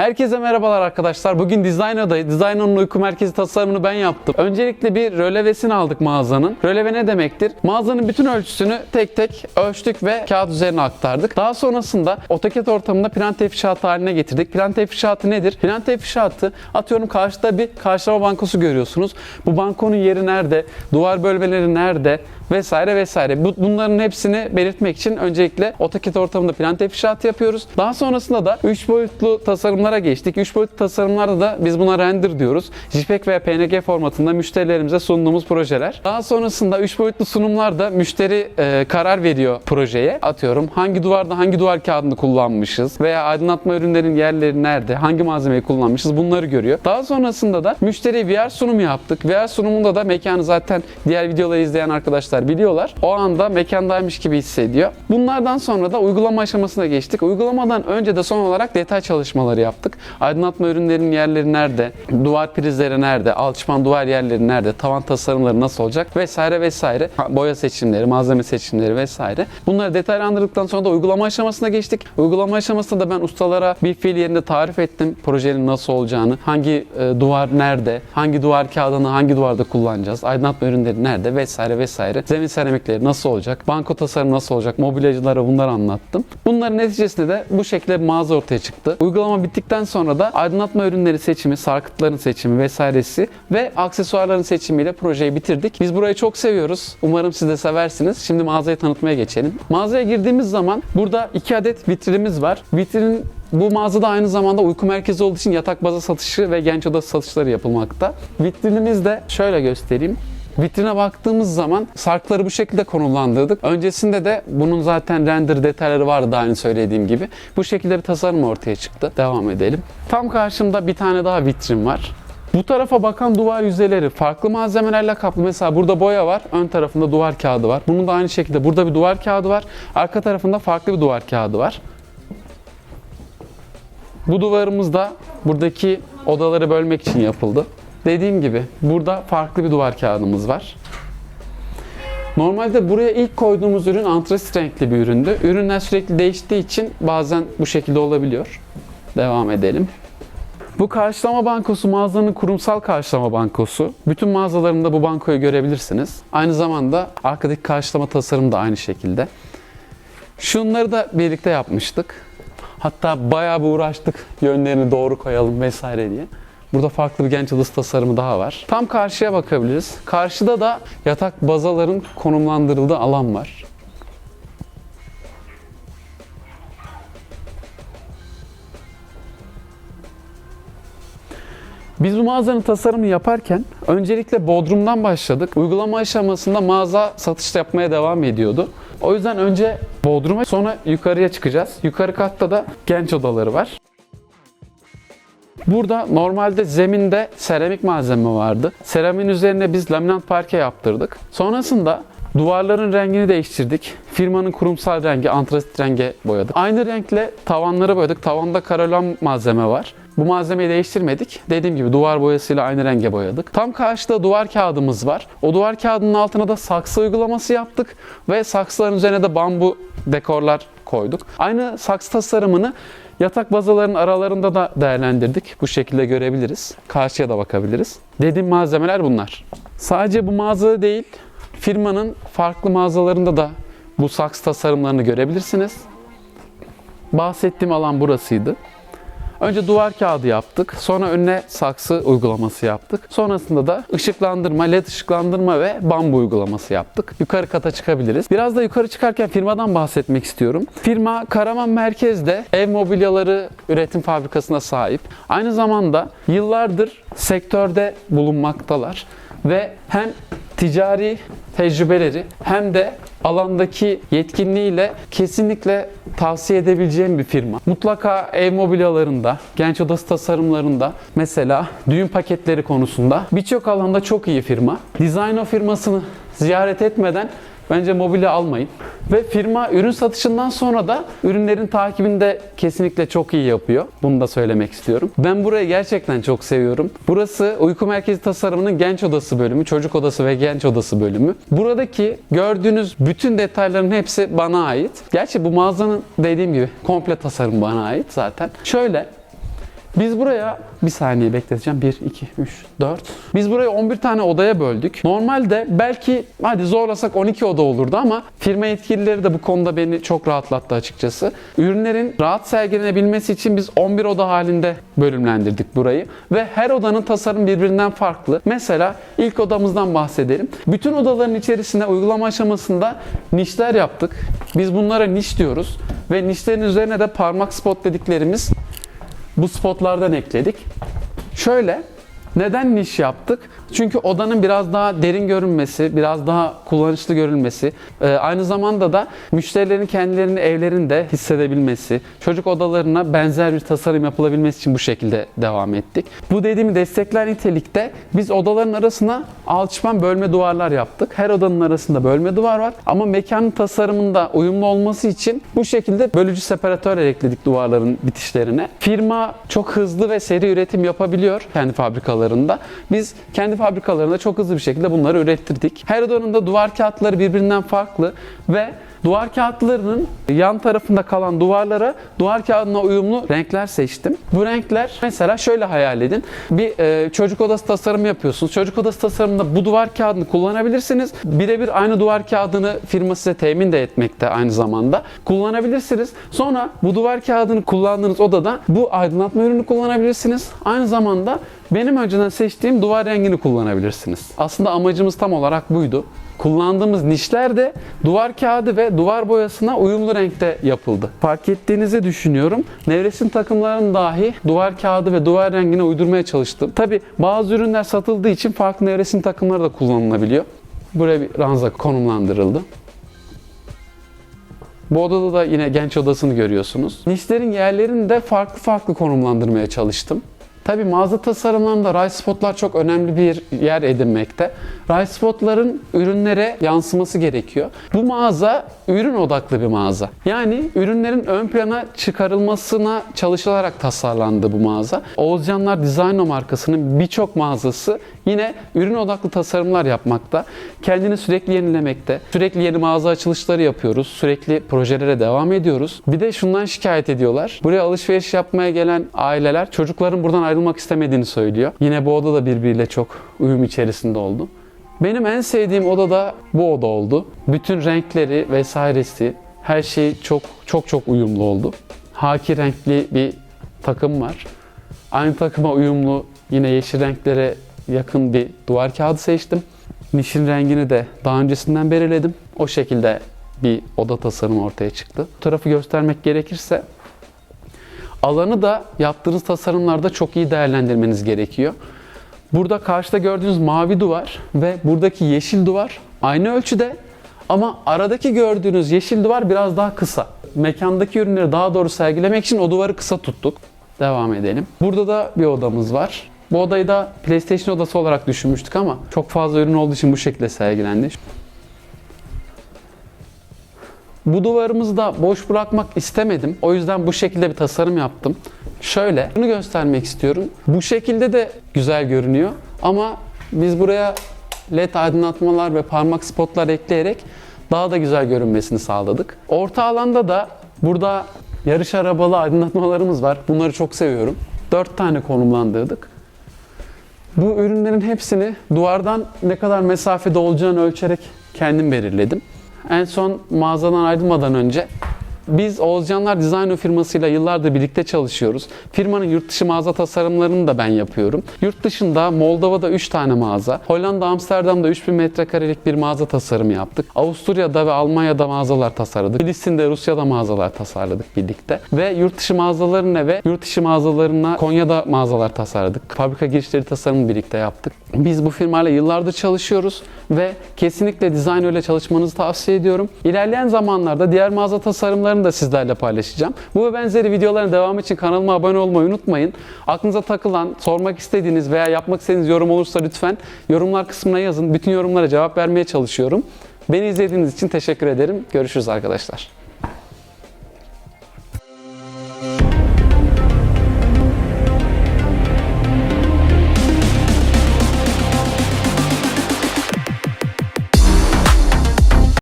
Herkese merhabalar arkadaşlar. Bugün Designer'dayız. Designer'ın uyku merkezi tasarımını ben yaptım. Öncelikle bir rölevesini aldık mağazanın. Röleve ne demektir? Mağazanın bütün ölçüsünü tek tek ölçtük ve kağıt üzerine aktardık. Daha sonrasında AutoCAD ortamında plan tefrişatı haline getirdik. Plan tefrişatı nedir? Plan tefrişatı atıyorum karşıda bir karşılama bankosu görüyorsunuz. Bu bankonun yeri nerede? Duvar bölmeleri nerede? Vesaire vesaire. Bu, bunların hepsini belirtmek için öncelikle AutoCAD ortamında plan tefrişatı yapıyoruz. Daha sonrasında da 3 boyutlu tasarımlara geçtik. 3 boyutlu tasarımlarda da biz buna render diyoruz. JPEG veya PNG formatında müşterilerimize sunduğumuz projeler. Daha sonrasında 3 boyutlu sunumlarda müşteri e, karar veriyor projeye. Atıyorum hangi duvarda hangi duvar kağıdını kullanmışız veya aydınlatma ürünlerin yerleri nerede, hangi malzemeyi kullanmışız bunları görüyor. Daha sonrasında da müşteri VR sunumu yaptık. VR sunumunda da mekanı zaten diğer videoları izleyen arkadaşlar biliyorlar. O anda mekandaymış gibi hissediyor. Bunlardan sonra da uygulama aşamasına geçtik. Uygulamadan önce de son olarak detay çalışmaları yaptık. Aydınlatma ürünlerinin yerleri nerede, duvar prizleri nerede, alçıpan duvar yerleri nerede, tavan tasarımları nasıl olacak vesaire vesaire. Boya seçimleri, malzeme seçimleri vesaire. Bunları detaylandırdıktan sonra da uygulama aşamasına geçtik. Uygulama aşamasında da ben ustalara bir fiil yerinde tarif ettim projenin nasıl olacağını, hangi e, duvar nerede, hangi duvar kağıdını hangi duvarda kullanacağız, aydınlatma ürünleri nerede vesaire vesaire. Zemin seramikleri nasıl olacak, banko tasarımı nasıl olacak, mobilyacılara bunları anlattım. Bunların neticesinde de bu şekilde bir mağaza ortaya çıktı. Uygulama bittikten sonra da aydınlatma ürünleri seçimi, sarkıtların seçimi vesairesi ve aksesuarların seçimiyle projeyi bitirdik. Biz burayı çok seviyoruz. Umarım siz de seversiniz. Şimdi mağazayı tanıtmaya geçelim. Mağazaya girdiğimiz zaman burada iki adet vitrinimiz var. Vitrinin bu mağazada aynı zamanda uyku merkezi olduğu için yatak baza satışı ve genç odası satışları yapılmakta. Vitrinimiz de şöyle göstereyim. Vitrine baktığımız zaman sarkları bu şekilde konumlandırdık. Öncesinde de bunun zaten render detayları vardı daha aynı söylediğim gibi. Bu şekilde bir tasarım ortaya çıktı. Devam edelim. Tam karşımda bir tane daha vitrin var. Bu tarafa bakan duvar yüzeyleri farklı malzemelerle kaplı. Mesela burada boya var, ön tarafında duvar kağıdı var. Bunun da aynı şekilde burada bir duvar kağıdı var. Arka tarafında farklı bir duvar kağıdı var. Bu duvarımız da buradaki odaları bölmek için yapıldı. Dediğim gibi burada farklı bir duvar kağıdımız var. Normalde buraya ilk koyduğumuz ürün antrasit renkli bir üründü. Ürünler sürekli değiştiği için bazen bu şekilde olabiliyor. Devam edelim. Bu karşılama bankosu mağazanın kurumsal karşılama bankosu. Bütün mağazalarında bu bankoyu görebilirsiniz. Aynı zamanda arkadaki karşılama tasarım da aynı şekilde. Şunları da birlikte yapmıştık. Hatta bayağı bir uğraştık yönlerini doğru koyalım vesaire diye. Burada farklı bir genç odası tasarımı daha var. Tam karşıya bakabiliriz. Karşıda da yatak bazaların konumlandırıldığı alan var. Biz bu mağazanın tasarımı yaparken öncelikle Bodrum'dan başladık. Uygulama aşamasında mağaza satış yapmaya devam ediyordu. O yüzden önce Bodrum'a sonra yukarıya çıkacağız. Yukarı katta da genç odaları var. Burada normalde zeminde seramik malzeme vardı. Seramin üzerine biz laminat parke yaptırdık. Sonrasında duvarların rengini değiştirdik. Firmanın kurumsal rengi antrasit renge boyadık. Aynı renkle tavanları boyadık. Tavanda karolon malzeme var. Bu malzemeyi değiştirmedik. Dediğim gibi duvar boyasıyla aynı renge boyadık. Tam karşıda duvar kağıdımız var. O duvar kağıdının altına da saksı uygulaması yaptık ve saksıların üzerine de bambu dekorlar koyduk. Aynı saksı tasarımını yatak bazaların aralarında da değerlendirdik. Bu şekilde görebiliriz. Karşıya da bakabiliriz. Dediğim malzemeler bunlar. Sadece bu mağazada değil, firmanın farklı mağazalarında da bu saks tasarımlarını görebilirsiniz. Bahsettiğim alan burasıydı. Önce duvar kağıdı yaptık. Sonra önüne saksı uygulaması yaptık. Sonrasında da ışıklandırma, led ışıklandırma ve bambu uygulaması yaptık. Yukarı kata çıkabiliriz. Biraz da yukarı çıkarken firmadan bahsetmek istiyorum. Firma Karaman merkezde ev mobilyaları üretim fabrikasına sahip. Aynı zamanda yıllardır sektörde bulunmaktalar ve hem ticari tecrübeleri hem de alandaki yetkinliğiyle kesinlikle tavsiye edebileceğim bir firma. Mutlaka ev mobilyalarında, genç odası tasarımlarında, mesela düğün paketleri konusunda birçok alanda çok iyi firma. Designo firmasını ziyaret etmeden Bence mobilya almayın. Ve firma ürün satışından sonra da ürünlerin takibini de kesinlikle çok iyi yapıyor. Bunu da söylemek istiyorum. Ben burayı gerçekten çok seviyorum. Burası uyku merkezi tasarımının genç odası bölümü, çocuk odası ve genç odası bölümü. Buradaki gördüğünüz bütün detayların hepsi bana ait. Gerçi bu mağazanın dediğim gibi komple tasarım bana ait zaten. Şöyle Biz buraya bir saniye bekleteceğim. 1, 2, 3, 4. Biz burayı 11 tane odaya böldük. Normalde belki hadi zorlasak 12 oda olurdu ama firma yetkilileri de bu konuda beni çok rahatlattı açıkçası. Ürünlerin rahat sergilenebilmesi için biz 11 oda halinde bölümlendirdik burayı. Ve her odanın tasarım birbirinden farklı. Mesela ilk odamızdan bahsedelim. Bütün odaların içerisinde uygulama aşamasında nişler yaptık. Biz bunlara niş diyoruz. Ve nişlerin üzerine de parmak spot dediklerimiz bu spotlardan ekledik. Şöyle neden niş yaptık? Çünkü odanın biraz daha derin görünmesi, biraz daha kullanışlı görülmesi, e, aynı zamanda da müşterilerin kendilerini evlerinde hissedebilmesi, çocuk odalarına benzer bir tasarım yapılabilmesi için bu şekilde devam ettik. Bu dediğimi destekler nitelikte biz odaların arasına alçıpan bölme duvarlar yaptık. Her odanın arasında bölme duvar var ama mekanın tasarımında uyumlu olması için bu şekilde bölücü separatörler ekledik duvarların bitişlerine. Firma çok hızlı ve seri üretim yapabiliyor kendi fabrikalarında. Biz kendi fabrikalarında çok hızlı bir şekilde bunları ürettirdik. Her odanın da duvar kağıtları birbirinden farklı ve Duvar kağıtlarının yan tarafında kalan duvarlara duvar kağıdına uyumlu renkler seçtim. Bu renkler mesela şöyle hayal edin. Bir e, çocuk odası tasarımı yapıyorsunuz. Çocuk odası tasarımında bu duvar kağıdını kullanabilirsiniz. Birebir aynı duvar kağıdını firma size temin de etmekte aynı zamanda. Kullanabilirsiniz. Sonra bu duvar kağıdını kullandığınız odada bu aydınlatma ürünü kullanabilirsiniz. Aynı zamanda benim önceden seçtiğim duvar rengini kullanabilirsiniz. Aslında amacımız tam olarak buydu. Kullandığımız nişler de duvar kağıdı ve duvar boyasına uyumlu renkte yapıldı. Fark ettiğinizi düşünüyorum. Nevresim takımlarının dahi duvar kağıdı ve duvar rengine uydurmaya çalıştım. Tabi bazı ürünler satıldığı için farklı nevresim takımları da kullanılabiliyor. Buraya bir ranza konumlandırıldı. Bu odada da yine genç odasını görüyorsunuz. Nişlerin yerlerini de farklı farklı konumlandırmaya çalıştım. Tabi mağaza tasarımlarında ray spotlar çok önemli bir yer edinmekte. Ray spotların ürünlere yansıması gerekiyor. Bu mağaza ürün odaklı bir mağaza. Yani ürünlerin ön plana çıkarılmasına çalışılarak tasarlandı bu mağaza. Oğuzcanlar Designo markasının birçok mağazası yine ürün odaklı tasarımlar yapmakta. Kendini sürekli yenilemekte. Sürekli yeni mağaza açılışları yapıyoruz. Sürekli projelere devam ediyoruz. Bir de şundan şikayet ediyorlar. Buraya alışveriş yapmaya gelen aileler çocukların buradan ayrılmak istemediğini söylüyor. Yine bu oda da birbiriyle çok uyum içerisinde oldu. Benim en sevdiğim oda da bu oda oldu. Bütün renkleri vesairesi her şey çok çok çok uyumlu oldu. Haki renkli bir takım var. Aynı takıma uyumlu yine yeşil renklere yakın bir duvar kağıdı seçtim. Nişin rengini de daha öncesinden belirledim. O şekilde bir oda tasarımı ortaya çıktı. Bu tarafı göstermek gerekirse alanı da yaptığınız tasarımlarda çok iyi değerlendirmeniz gerekiyor. Burada karşıda gördüğünüz mavi duvar ve buradaki yeşil duvar aynı ölçüde ama aradaki gördüğünüz yeşil duvar biraz daha kısa. Mekandaki ürünleri daha doğru sergilemek için o duvarı kısa tuttuk. Devam edelim. Burada da bir odamız var. Bu odayı da PlayStation odası olarak düşünmüştük ama çok fazla ürün olduğu için bu şekilde sergilendi. Bu duvarımızı da boş bırakmak istemedim. O yüzden bu şekilde bir tasarım yaptım. Şöyle, bunu göstermek istiyorum. Bu şekilde de güzel görünüyor ama biz buraya led aydınlatmalar ve parmak spotlar ekleyerek daha da güzel görünmesini sağladık. Orta alanda da burada yarış arabalı aydınlatmalarımız var. Bunları çok seviyorum. 4 tane konumlandırdık. Bu ürünlerin hepsini duvardan ne kadar mesafede olacağını ölçerek kendim belirledim. En son mağazadan ayrılmadan önce biz Oğuzcanlar Designo firmasıyla yıllardır birlikte çalışıyoruz. Firmanın yurt dışı mağaza tasarımlarını da ben yapıyorum. Yurt dışında Moldova'da 3 tane mağaza, Hollanda Amsterdam'da 3000 metrekarelik bir mağaza tasarımı yaptık. Avusturya'da ve Almanya'da mağazalar tasarladık. Filistin'de, Rusya'da mağazalar tasarladık birlikte. Ve yurt dışı mağazalarına ve yurt dışı mağazalarına Konya'da mağazalar tasarladık. Fabrika girişleri tasarımını birlikte yaptık. Biz bu firmayla yıllardır çalışıyoruz ve kesinlikle Designo ile çalışmanızı tavsiye ediyorum. İlerleyen zamanlarda diğer mağaza tasarımlarını da sizlerle paylaşacağım. Bu ve benzeri videoların devamı için kanalıma abone olmayı unutmayın. Aklınıza takılan, sormak istediğiniz veya yapmak istediğiniz yorum olursa lütfen yorumlar kısmına yazın. Bütün yorumlara cevap vermeye çalışıyorum. Beni izlediğiniz için teşekkür ederim. Görüşürüz arkadaşlar.